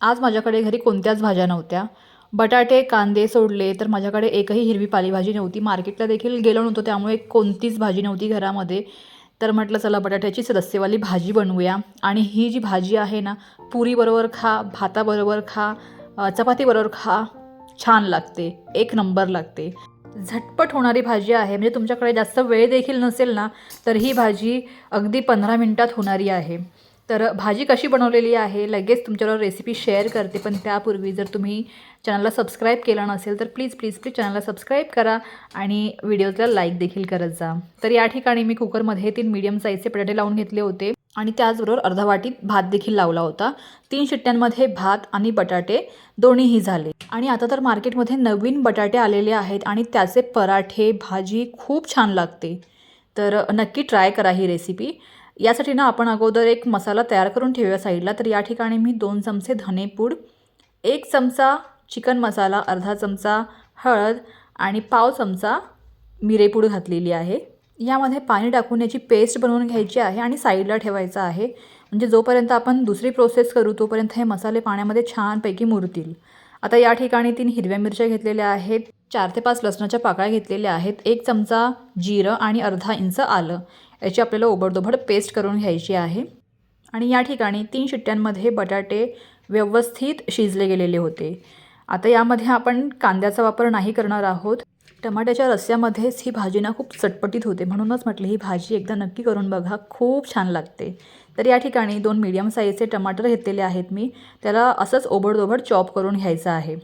आज माझ्याकडे घरी कोणत्याच भाज्या नव्हत्या. बटाटे कांदे सोडले तर माझ्याकडे एकही हिरवी पालेभाजी नव्हती. मार्केटला देखील गेलो नव्हतो त्यामुळे कोणतीच भाजी नव्हती घरामध्ये. तर म्हटलं चला बटाट्याचीच रस्सेवाली भाजी बनवूया. आणि ही जी भाजी आहे ना पुरीबरोबर खा भाताबरोबर खा चपातीबरोबर खा छान लागते. एक नंबर लागते. झटपट होणारी भाजी आहे. म्हणजे तुमच्याकडे जास्त वेळ देखील नसेल ना तर ही भाजी अगदी पंधरा मिनटात होणारी आहे. तर भाजी कशी बनवलेली आहे लगेच तुमच्याबरोबर रेसिपी शेअर करते. पण त्यापूर्वी जर तुम्ही चॅनलला सबस्क्राईब केलं नसेल तर प्लीज प्लीज प्लीज चॅनलला सबस्क्राईब करा आणि व्हिडिओजला लाईक देखील करत जा. तर या ठिकाणी मी कुकरमध्ये तीन मीडियम साईजचे बटाटे लावून घेतले होते आणि त्याचबरोबर अर्धा वाटीत भात देखील लावला होता. तीन शिट्ट्यांमध्ये भात आणि बटाटे दोन्हीही झाले. आणि आता तर मार्केटमध्ये नवीन बटाटे आलेले आहेत आणि त्याचे पराठे भाजी खूप छान लागते. तर नक्की ट्राय करा ही रेसिपी यासाठी ना आपण अगोदर एक मसाला तयार करून ठेवूया साईडला. तर या ठिकाणी मी दोन चमचे धनेपूड एक चमचा चिकन मसाला अर्धा चमचा हळद आणि पाव चमचा मिरेपूड घातलेली आहे. यामध्ये पाणी टाकून याची पेस्ट बनवून घ्यायची आहे आणि साईडला ठेवायचं आहे. म्हणजे जोपर्यंत आपण दुसरी प्रोसेस करू तोपर्यंत हे मसाले पाण्यामध्ये छानपैकी मुरतील. आता या ठिकाणी तीन हिरव्या मिरच्या घेतलेल्या आहेत. चार ते पाच लसणाच्या पाकळ्या घेतलेल्या आहेत. एक चमचा जिरं आणि अर्धा इंच आलं. याची आपल्याला ओबडधोबड पेस्ट करून घ्यायची आहे. आणि या ठिकाणी तीन शिट्ट्यांमध्ये बटाटे व्यवस्थित शिजले गेलेले होते. आता यामध्ये आपण कांद्याचा वापर नाही करणार आहोत. टमाट्याच्या रस्स्यामध्येच ही भाजी ना खूप चटपटीत होते. म्हणूनच म्हटलं ही भाजी एकदा नक्की करून बघा खूप छान लागते. तर या ठिकाणी दोन मीडियम साईजचे टमाटर घेतलेले आहेत मी. त्याला असंच ओबडधोबड चॉप करून घ्यायचं आहे.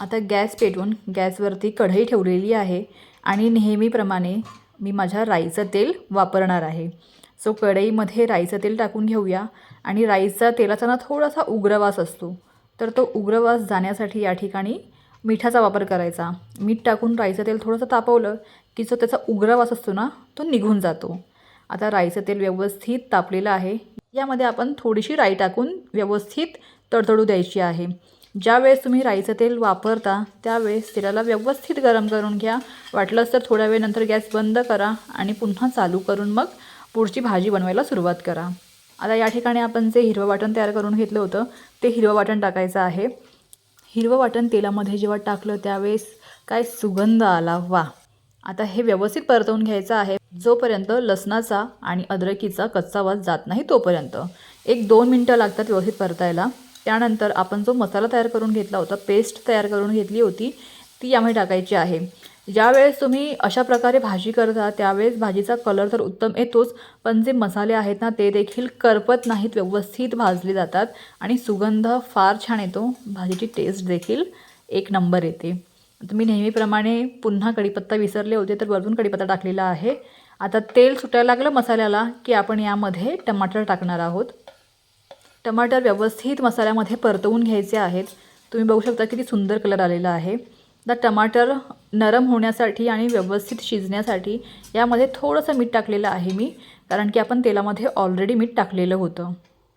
आता गॅस पेटवून गॅसवरती कढई ठेवलेली आहे. आणि नेहमीप्रमाणे मी माझ्या राईचं तेल वापरणार आहे. सो कढईमध्ये राईचं तेल टाकून घेऊया. आणि राईचा तेलाचा ना थोडासा उग्रवास असतो. तर तो उग्रवास जाण्यासाठी या ठिकाणी मिठाचा वापर करायचा. मीठ टाकून राईचं तेल थोडंसं तापवलं की जो त्याचा उग्रवास असतो ना तो निघून जातो. आता राईचं तेल व्यवस्थित तापलेलं आहे. यामध्ये आपण थोडीशी राई टाकून व्यवस्थित तडतडू द्यायची आहे. ज्यावेळेस तुम्ही राईचं तेल वापरता त्यावेळेस तेलाला व्यवस्थित गरम करून घ्या. वाटलंच तर थोड्या वेळनंतर गॅस बंद करा आणि पुन्हा चालू करून मग पुढची भाजी बनवायला सुरुवात करा. आता या ठिकाणी आपण जे हिरवं वाटण तयार करून घेतलं होतं ते हिरवं वाटण टाकायचं आहे. हिरवं वाटण तेलामध्ये जेव्हा टाकलं त्यावेळेस काय सुगंध आला? वा! आता हे व्यवस्थित परतवून घ्यायचं आहे. जोपर्यंत लसणाचा आणि अद्रकीचा कच्चा वास जात नाही तोपर्यंत. एक दोन मिनटं लागतात व्यवस्थित परतायला. त्यानंतर आपण जो मसाला तयार करून घेतला होता पेस्ट तयार करून घेतली होती ती यामध्ये टाकायची आहे. ज्यावेळेस तुम्ही अशा प्रकारे भाजी करता त्यावेळेस भाजीचा कलर तर उत्तम येतोच पण जे मसाले आहेत ना ते देखील करपत नाहीत व्यवस्थित भाजले जातात आणि सुगंध फार छान येतो. भाजीची टेस्ट देखील एक नंबर येते. तुम्ही नेहमीप्रमाणे पुन्हा कढीपत्ता विसरले होते तर वरून कढीपत्ता टाकलेला आहे. आता तेल सुटायला लागलं मसाल्याला की आपण यामध्ये टमाटर टाकणार आहोत. टमाटर व्यवस्थित मसाल्यामध्ये परतवून घ्यायचे आहेत. तुम्ही बघू शकता किती सुंदर कलर आलेला आहे. तर टमाटर नरम होण्यासाठी आणि व्यवस्थित शिजण्यासाठी यामध्ये थोडंसं मीठ टाकलेलं आहे मी कारण की आपण तेलामध्ये ऑलरेडी मीठ टाकलेलं होतं.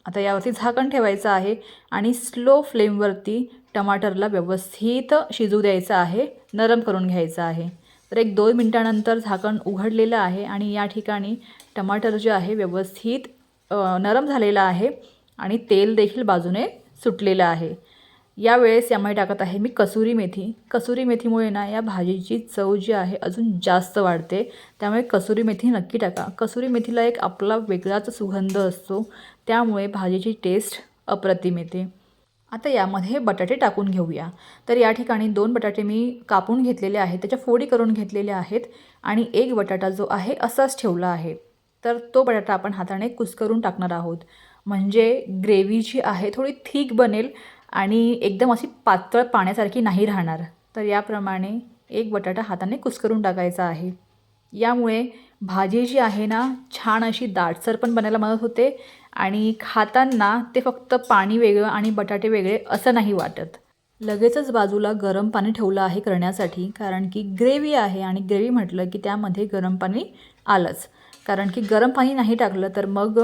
आता यावरती झाकण ठेवायचं आहे आणि स्लो फ्लेमवरती टमाटरला व्यवस्थित शिजू द्यायचं आहे नरम करून घ्यायचं आहे. तर एक दोन मिनटानंतर झाकण उघडलेलं आहे आणि या ठिकाणी टमाटर जे आहे व्यवस्थित नरम झालेलं आहे. आणि तेल देखील बाजूने सुटलेलं आहे. यावेळेस यामध्ये टाकत आहे मी कसुरी मेथी. कसुरी मेथीमुळे ना या भाजीची चव जी आहे अजून जास्त वाढते. त्यामुळे कसुरी मेथी नक्की टाका. कसुरी मेथीला एक आपला वेगळाच सुगंध असतो. त्यामुळे भाजीची टेस्ट अप्रतिम येते. आता यामध्ये बटाटे टाकून घेऊया. तर या ठिकाणी दोन बटाटे मी कापून घेतलेले आहेत. त्याच्या फोडी करून घेतलेल्या आहेत. आणि एक बटाटा जो आहे असाच ठेवला आहे. तर तो बटाटा आपण हाताने कुस्करून टाकणार आहोत. म्हणजे ग्रेव्ही जी आहे थोडी थिक बनेल आणि एकदम अशी पातळ पाण्यासारखी नाही राहणार. तर याप्रमाणे एक बटाटा हाताने कुस्करून टाकायचा आहे. यामुळे भाजी जी आहे ना छान अशी दाटसर पण बनायला मदत होते आणि खाताना ते फक्त पाणी वेगळं आणि बटाटे वेगळे असं नाही वाटत. लगेचच बाजूला गरम पाणी ठेवलं आहे करण्यासाठी कारण की ग्रेव्ही आहे आणि ग्रेव्ही म्हटलं की त्यामध्ये गरम पाणी आलंच. कारण की गरम पाणी नाही टाकलं तर मग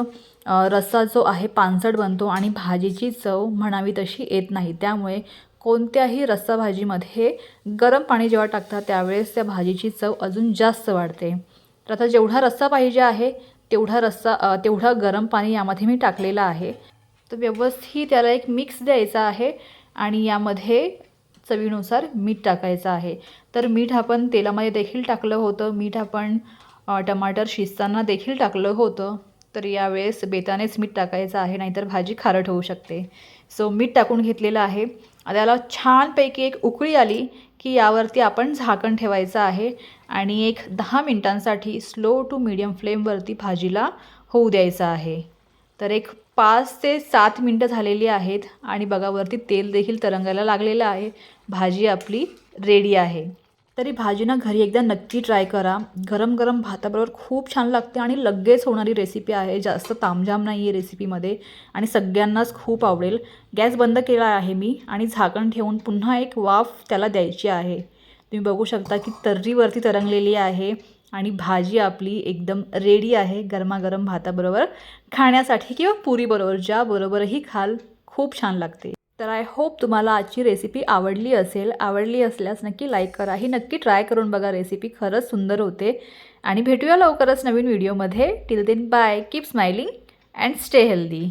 रस्सा जो आहे पानसट बनतो आणि भाजीची चव म्हणावी तशी येत नाही. त्यामुळे कोणत्याही रस्सा भाजीमध्ये गरम पाणी जेव्हा टाकतात त्यावेळेस त्या भाजीची चव अजून जास्त वाढते. तर आता जेवढा रस्सा पाहिजे आहे तेवढा रस्सा तेवढा तेवढं गरम पाणी यामध्ये मी टाकलेलं आहे. तर व्यवस्थित त्याला एक मिक्स द्यायचा आहे आणि यामध्ये चवीनुसार मीठ टाकायचं आहे. तर मीठ आपण तेलामध्ये देखील टाकलं होतं. मीठ आपण टमाटर शिजताना देखील टाकलं होतं. तर यावेळेस बेतानेच मीठ टाकायचं आहे नाहीतर भाजी खारट होऊ शकते. सो मीठ टाकून घेतलेलं आहे. त्याला छानपैकी एक उकळी आली की यावरती आपण झाकण ठेवायचं आहे आणि एक दहा मिनटांसाठी स्लो टू मीडियम फ्लेमवरती भाजीला होऊ द्यायचं आहे. तर एक पाच ते सात मिनटं झालेली आहेत आणि बघावरती तेल देखील तरंगायला लागलेलं आहे. भाजी आपली रेडी आहे. तरी भाजी ना घरी एकदा नक्की ट्राय करा. गरम गरम भाताबरोबर खूप छान लागते आणि लगेच होणारी रेसिपी आहे. जास्त तामझाम नाही आहे रेसिपीमध्ये आणि सगळ्यांनाच खूप आवडेल. गॅस बंद केला आहे मी आणि झाकण ठेवून पुन्हा एक वाफ त्याला द्यायची आहे. तुम्ही बघू शकता की तर्रीवरती तरंगलेली आहे आणि भाजी आपली एकदम रेडी आहे गरमागरम भाताबरोबर खाण्यासाठी किंवा पुरीबरोबर ज्याबरोबरही खाल. खूप छान लागते. तर आय होप तुम्हाला आजची रेसिपी आवडली असेल. आवडली असल्यास नक्की लाईक करा. ही नक्की ट्राय करून बघा रेसिपी खरंच सुंदर होते. आणि भेटूया लवकरच नवीन व्हिडिओमध्ये till then bye keep smiling and stay healthy